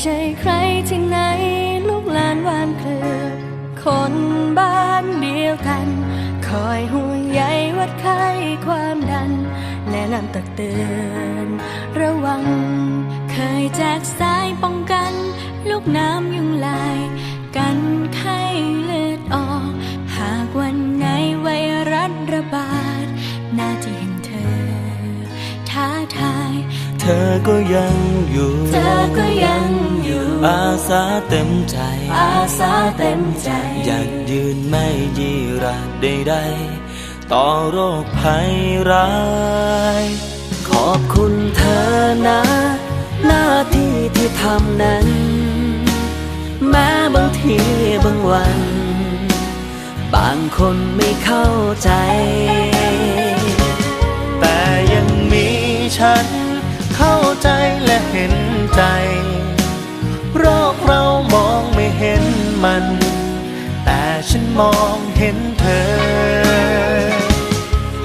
ใช่ใครที่ไหน ลูกหลานหวานเคลือ คนบ้านเดียวกัน คอยห่วงใยวัดไข้ความดัน แนะนำตักเตือนระวัง เคยแจกสายป้องกัน ลูกน้ำยุงลาย กันไข้เลือดออก หากวันไหนไวรัสระบาด หน้าที่เห็นเธอ ท้าทาย เธอก็ยังอยู่ เธอก็ยังอยู่ อาสาเต็มใจ อาสาเต็มใจ อยากยืนไม่ยีระใดๆต่อโรคภัยร้าย ขอบคุณเธอนะ หน้าที่ที่ทำนั้น แม้บางทีบางวัน บางคนไม่เข้าใจ แต่ยังมีฉัน เข้าใจและเห็นใจโรคเรามองไม่เห็นมัน แต่ฉันมองเห็นเธอ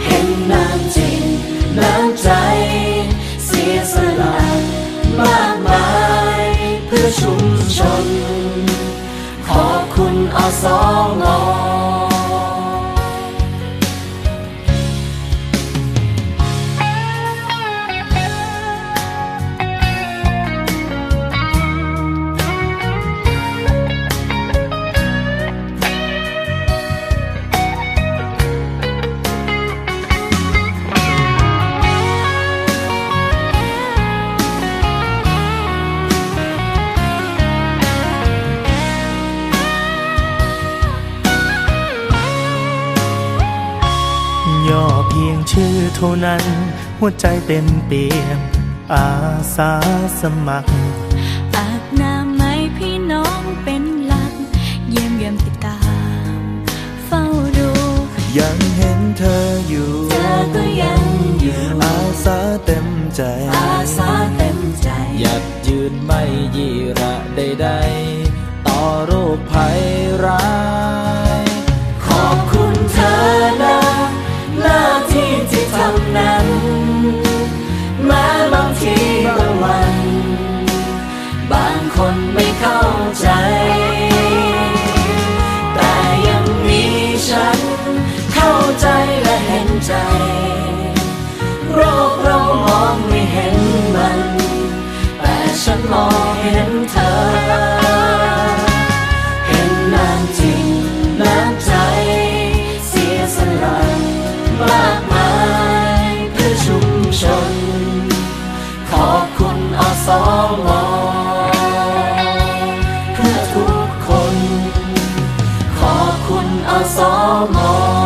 เห็นน้ำจริงน้ำใจ เสียสละมากมาย เพื่อชุมชน ขอบคุณอสมย่อ ชื่อเท่านั้น หัวใจเต็มเปี่ยมอาสาสมัคร อาบน้ำไหมพี่น้องเป็นหลัก เยี่ยมเยี่ยมติดตาม เฝ้าดู ยังเห็นเธออยู่ เธอก็ยังอยู่ อาสาเต็มใจ อาสาเต็มใจ หยัดยืนไม่ยีระใดๆต่อโรคภัยร้า พื่อทุกคน ขอบคุณอสม